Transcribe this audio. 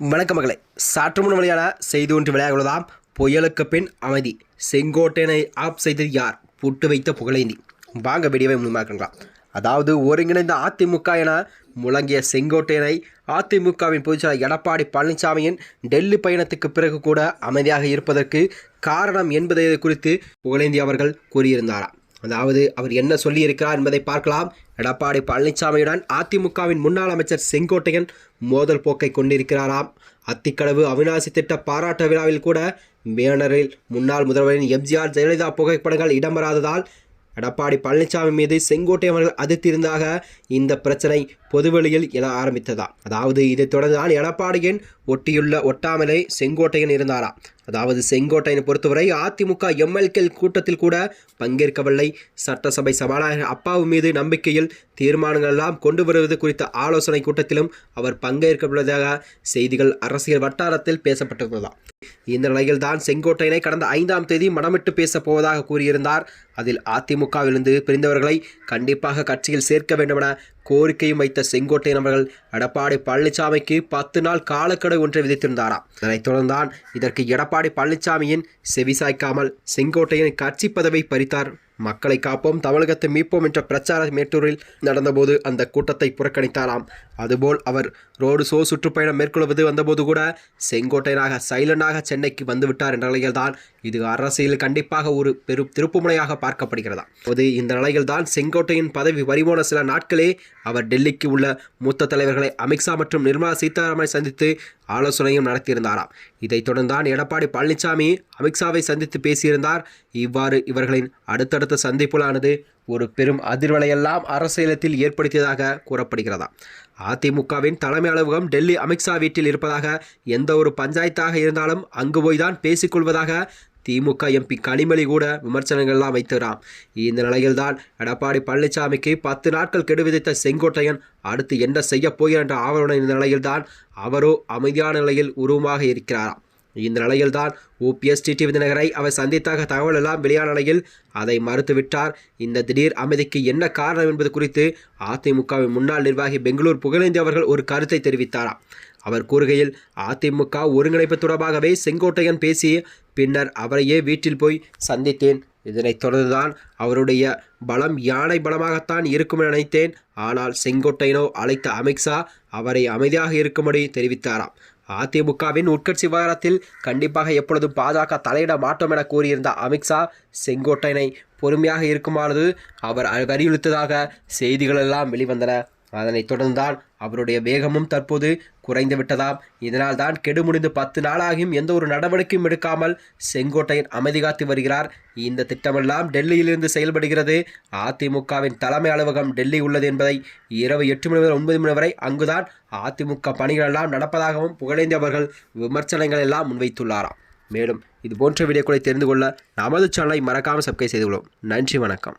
வணக்க மகளே. சற்று முன் வெளியான செய்தி ஒன்று விளையாடுவதாம் புயலுக்கு பின் அமைதி. செங்கோட்டையனை ஆப் செய்தது யார்? புட்டு வைத்த புகழேந்தி. வாங்க வீடியோவை முழுமாக்கலாம் அதாவது ஒருங்கிணைந்த அதிமுக என முழங்கிய செங்கோட்டையனை அதிமுகவின் பொதுச்செயலர் எடப்பாடி பழனிசாமியின் டெல்லி பயணத்துக்கு பிறகு கூட அமைதியாக இருப்பதற்கு காரணம் என்பதை குறித்து புகழேந்தி அவர்கள் கூறியிருந்தாராம். அதாவது அவர் என்ன சொல்லியிருக்கிறார் என்பதை பார்க்கலாம். எடப்பாடி பழனிசாமியுடன் அதிமுகவின் முன்னாள் அமைச்சர் செங்கோட்டையன் மோதல் போக்கை கொண்டிருக்கிறாராம். அத்திக்கடவு அவிநாசி திட்ட பாராட்டு விழாவில் கூட பேனரில் முன்னாள் முதல்வரின் எம்ஜிஆர் ஜெயலலிதா புகைப்படங்கள் இடம்பெறாததால் எடப்பாடி பழனிசாமி மீது செங்கோட்டையன் அவர்கள் அதிர்த்திருந்தாக இந்த பிரச்சனை பொதுவெளியில் எழ ஆரம்பித்ததா? அதாவது இதைத் தொடர்ந்தால் எடப்பாடியின் ஒட்டியுள்ள ஒட்டாமலை செங்கோட்டையன் இருந்தாரா? அதாவது செங்கோட்டையனை பொறுத்தவரை அதிமுக எம்எல்கே கூட்டத்தில் கூட பங்கேற்கவில்லை. சட்டசபை சபாநாயகர் அப்பாவு மீது நம்பிக்கையில் தீர்மானங்கள் எல்லாம் கொண்டு வருவது குறித்த ஆலோசனை கூட்டத்திலும் அவர் பங்கேற்கவுள்ளதாக செய்திகள் அரசியல் வட்டாரத்தில் பேசப்பட்டிருந்ததாம் இந்த நிலையில் தான் செங்கோட்டையனை கடந்த ஐந்தாம் தேதி மனமிட்டு பேசப் போவதாக கூறியிருந்தார். அதில் அதிமுகவிலிருந்து பிரிந்தவர்களை கண்டிப்பாக கட்சியில் சேர்க்க வேண்டுமென கோரிக்கையும் வைத்த செங்கோட்டையன் அவர்கள் எடப்பாடி பழனிசாமிக்கு பத்து நாள் காலக்கெடு ஒன்றை விதித்திருந்தாராம் இதனைத் தொடர்ந்தான் இதற்கு எடப்பாடி பழனிசாமியின் செவிசாய்க்காமல் செங்கோட்டையன் கட்சி பதவி பறித்தார். மக்களை காப்போம் தமிழகத்தை மீட்போம் என்ற பிரச்சார மேட்டூரில் நடந்தபோது அந்த கூட்டத்தை புறக்கணித்தாராம். அதுபோல் அவர் ரோடு சோ சுற்றுப்பயணம் மேற்கொள்வது வந்தபோது கூட செங்கோட்டையனாக சைலண்டாக சென்னைக்கு வந்துவிட்டார் என்ற நிலையில்தான் இது அரசியல் கண்டிப்பாக ஒரு பெரும் திருப்புமுனையாக பார்க்கப்படுகிறதா? அது இந்த நிலையில்தான் செங்கோட்டையின் பதவி பறிபோன சில நாட்களே அவர் டெல்லிக்கு உள்ள மூத்த தலைவர்களை அமித்ஷா மற்றும் நிர்மலா சீதாராமனை சந்தித்து ஆலோசனையும் நடத்தியிருந்தாராம். இதைத் தொடர்ந்தான் எடப்பாடி பழனிசாமி அமித்ஷாவை சந்தித்து பேசியிருந்தார். இவ்வாறு இவர்களின் அடுத்தடுத்த சந்திப்புலானது ஒரு பெரும் அதிர்வலையெல்லாம் அரசியலத்தில் ஏற்படுத்தியதாக கூறப்படுகிறதா? அதிமுகவின் தலைமை அலுவலகம் டெல்லி அமித்ஷா வீட்டில் இருப்பதாக எந்த ஒரு பஞ்சாயத்தாக இருந்தாலும் அங்கு போய்தான் பேசிக்கொள்வதாக திமுக எம்பி கனிமொழி கூட விமர்சனங்கள்லாம் வைத்துறாம் இந்த நிலையில்தான் எடப்பாடி பழனிசாமிக்கு பத்து நாட்கள் கெடு விதித்த செங்கோட்டையன் அடுத்து என்ன செய்ய போகிறார் என்ற ஆவலுடன் இந்த நிலையில்தான் அவரோ அமைதியான நிலையில் உருவமாக இருக்கிறாராம். இந்த நிலையில்தான் ஓபிஎஸ் டிடி விதிநகரை அவர் சந்தித்தாக தகவல் எல்லாம் வெளியான நிலையில் அதை மறுத்துவிட்டார். இந்த திடீர் அமைதிக்கு என்ன காரணம் என்பது குறித்து அதிமுகவின் முன்னாள் நிர்வாகி பெங்களூர் புகழேந்தி அவர்கள் ஒரு கருத்தை தெரிவித்தாராம். அவர் கூறுகையில் அதிமுக ஒருங்கிணைப்பு தொடர்பாகவே செங்கோட்டையன் பேசி பின்னர் அவரையே வீட்டில் போய் சந்தித்தேன். இதனைத் தொடர்ந்துதான் அவருடைய பலம் யானை பலமாகத்தான் இருக்கும் என நினைத்தேன். ஆனால் செங்கோட்டையனோ அழைத்த அமித்ஷா அவரை அமைதியாக இருக்கும்படி தெரிவித்தாராம். அதிமுகவின் உட்கட்சி விவகாரத்தில் கண்டிப்பாக எப்பொழுதும் பாஜக தலையிட மாட்டோம் என கூறியிருந்த அமித்ஷா செங்கோட்டையனை பொறுமையாக இருக்குமாறு அவர் வலியுறுத்ததாக செய்திகள் எல்லாம் வெளிவந்தன. அதனைத் தொடர்ந்துதான் அவருடைய வேகமும் தற்போது குறைந்துவிட்டதாம் இதனால் தான் கெடு முடிந்து பத்து நாளாகியும் எந்த ஒரு நடவடிக்கையும் எடுக்காமல் செங்கோட்டையன் அமைதி காத்து வருகிறார். இந்த திட்டமெல்லாம் டெல்லியிலிருந்து செயல்படுகிறது. அதிமுகவின் தலைமை அலுவலகம் டெல்லி உள்ளது என்பதை இரவு எட்டு மணி முதல் ஒன்பது மணி வரை அங்குதான் அதிமுக பணிகள் எல்லாம் நடப்பதாகவும் புகழேந்தி அவர்கள் விமர்சனங்கள் எல்லாம் முன்வைத்துள்ளாராம். மேலும் இது போன்ற வீடியோக்களை தெரிந்து கொள்ள நமது சேனலை மறக்காமல் சப்ஸ்கிரைப் செய்து கொள்ளும் நன்றி வணக்கம்.